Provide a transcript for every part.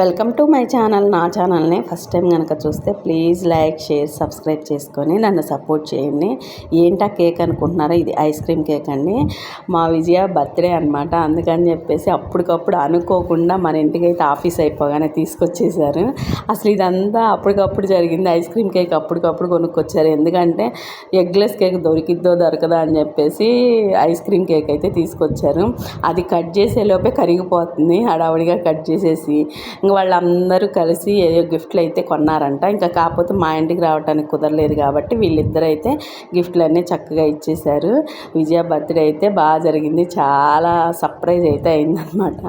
Welcome to my channel. నా ఛానల్ని first time కనుక చూస్తే ప్లీజ్ లైక్ షేర్ సబ్స్క్రైబ్ చేసుకొని నన్ను సపోర్ట్ చేయండి. ఏంటా కేక్ అనుకుంటున్నారా ఇది ఐస్ క్రీమ్ కేక్ అండి. మా విజయ బర్త్డే అనమాట అందుకని చెప్పేసి అప్పటికప్పుడు అనుకోకుండా మన ఇంటికి అయితే ఆఫీస్ అయిపోగానే తీసుకొచ్చేసారు అసలు ఇదంతా అప్పటికప్పుడు జరిగింది. ఐస్ క్రీమ్ కేక్ అప్పటికప్పుడు కొనుక్కొచ్చారు. ఎందుకంటే ఎగ్లెస్ కేక్ దొరికిద్దో దొరకదా అని చెప్పేసి ఐస్ క్రీమ్ కేక్ అయితే తీసుకొచ్చారు. అది కట్ చేసే లోపే కరిగిపోతుంది. హడావుడిగా కట్ చేసేసి ఇంకా వాళ్ళందరూ కలిసి ఏదో గిఫ్ట్లు అయితే కొన్నారంట. ఇంకా కాకపోతే మా ఇంటికి రావడానికి కుదరలేదు కాబట్టి వీళ్ళిద్దరు అయితే గిఫ్ట్లు అన్నీ చక్కగా ఇచ్చేశారు. విజయ బర్త్డే అయితే బాగా జరిగింది. చాలా సర్ప్రైజ్ అయితే అయిందనమాట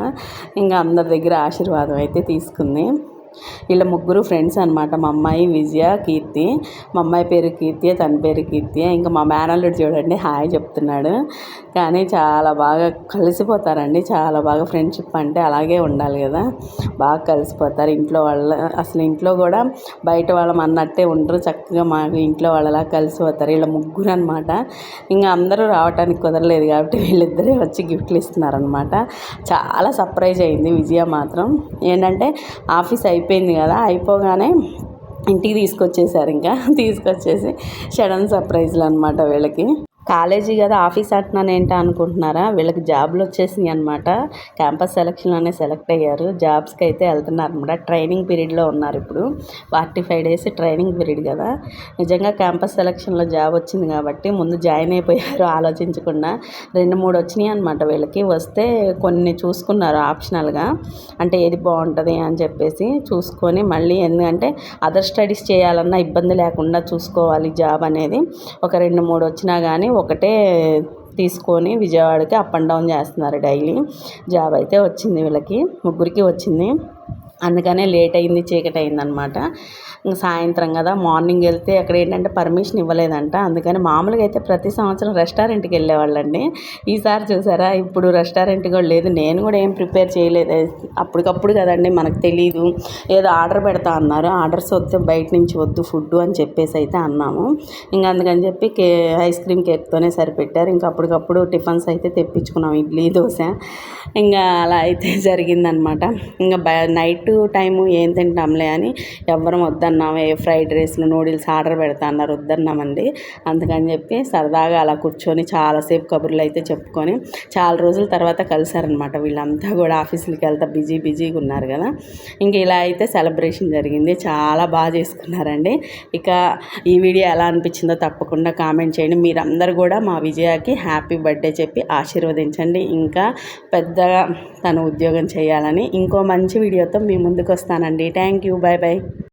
ఇంకా అందరి దగ్గర ఆశీర్వాదం అయితే తీసుకుంది. వీళ్ళ ముగ్గురు ఫ్రెండ్స్ అనమాట మా అమ్మాయి విజయ కీర్తి. మా అమ్మాయి పేరు కీర్తి తన పేరు కీర్తి. ఇంకా మా మేనల్లుడు చూడండి హాయ్ చెప్తున్నాడు. కానీ చాలా బాగా కలిసిపోతారండి. చాలా బాగా ఫ్రెండ్షిప్ అంటే అలాగే ఉండాలి కదా. బాగా కలిసిపోతారు. ఇంట్లో వాళ్ళ అసలు ఇంట్లో కూడా బయట వాళ్ళం అన్నట్టే ఉండరు. చక్కగా మాకు ఇంట్లో వాళ్ళలా కలిసిపోతారు. వీళ్ళ ముగ్గురు అనమాట ఇంకా అందరూ రావడానికి కుదరలేదు కాబట్టి వీళ్ళిద్దరే వచ్చి గిఫ్ట్లు ఇస్తున్నారనమాట చాలా సర్ప్రైజ్ అయింది విజయ మాత్రం. ఏంటంటే ఆఫీస్ అయిపోయి అయిపోయింది కదా అయిపోగానే ఇంటికి తీసుకొచ్చేసారు ఇంకా. తీసుకొచ్చేసి సడన్ సర్ప్రైజ్లు అనమాట వీళ్ళకి. కాలేజీ కదా ఆఫీస్ అంటున్నాను ఏంటో అనుకుంటున్నారా? వీళ్ళకి జాబ్లు వచ్చేసినాయి అనమాట క్యాంపస్ సెలక్షన్లోనే సెలెక్ట్ అయ్యారు. జాబ్స్కి అయితే వెళ్తున్నారు అనమాట ట్రైనింగ్ పీరియడ్లో ఉన్నారు ఇప్పుడు. Forty five days training period కదా. నిజంగా క్యాంపస్ సెలక్షన్లో జాబ్ వచ్చింది కాబట్టి ముందు జాయిన్ అయిపోయారు ఆలోచించకుండా. రెండు మూడు వచ్చినాయి అనమాట వీళ్ళకి. వస్తే కొన్ని చూసుకున్నారు ఆప్షనల్గా. అంటే ఏది బాగుంటుంది అని చెప్పేసి చూసుకొని మళ్ళీ ఎందుకంటే అదర్ స్టడీస్ చేయాలన్నా ఇబ్బంది లేకుండా చూసుకోవాలి జాబ్ అనేది. ఒక రెండు మూడు వచ్చినా కానీ ఒకటే తీసుకొని విజయవాడకి అప్ అండ్ డౌన్ చేస్తున్నారు డైలీ జాబ్ అయితే వచ్చింది వీళ్ళకి ముగ్గురికి వచ్చింది. అందుకనే లేట్ అయింది చీకటి అయిందనమాట. సాయంత్రం కదా మార్నింగ్ వెళ్తే అక్కడ ఏంటంటే పర్మిషన్ ఇవ్వలేదంట. అందుకని మామూలుగా అయితే ప్రతి సంవత్సరం రెస్టారెంట్కి వెళ్ళేవాళ్ళండి. ఈసారి చూసారా ఇప్పుడు రెస్టారెంట్ కూడా లేదు. నేను కూడా ఏం ప్రిపేర్ చేయలేదు. అప్పటికప్పుడు కదండి మనకు తెలియదు ఏదో ఆర్డర్ పెడతా అన్నారు. ఆర్డర్స్ వస్తే బయట నుంచి వద్దు ఫుడ్ అని చెప్పేసి అయితే అన్నాము. ఇంకా అందుకని చెప్పి కే ఐస్ క్రీమ్ కేక్తోనే సరిపెట్టారు. ఇంకా అప్పటికప్పుడు టిఫిన్స్ అయితే తెప్పించుకున్నాం. ఇడ్లీ దోశ. ఇంకా అలా అయితే జరిగిందనమాట. ఇంకా నైట్ టైము ఏం తింటాంలే అని ఎవ్వరం వద్దన్నాం ఏ ఫ్రైడ్ రైస్ నూడిల్స్ ఆర్డర్ పెడతా అన్నారు వద్దన్నామండి. అందుకని చెప్పి సరదాగా అలా కూర్చొని చాలాసేపు కబుర్లు అయితే చెప్పుకొని చాలా రోజుల తర్వాత కలిసారనమాట. వీళ్ళంతా కూడా ఆఫీసులకి వెళ్తా బిజీ బిజీగా ఉన్నారు కదా. ఇంక ఇలా అయితే సెలబ్రేషన్ జరిగింది. చాలా బాగా చేసుకున్నారండి. ఇక ఈ వీడియో ఎలా అనిపించిందో తప్పకుండా కామెంట్ చేయండి. మీరందరూ కూడా మా విజయకి హ్యాపీ బర్త్డే చెప్పి ఆశీర్వదించండి. ఇంకా పెద్దగా తను ఉద్యోగం చేయాలని ఇంకో మంచి వీడియోతో మీ ముందుకు వస్తానండి థ్యాంక్ యూ. Bye bye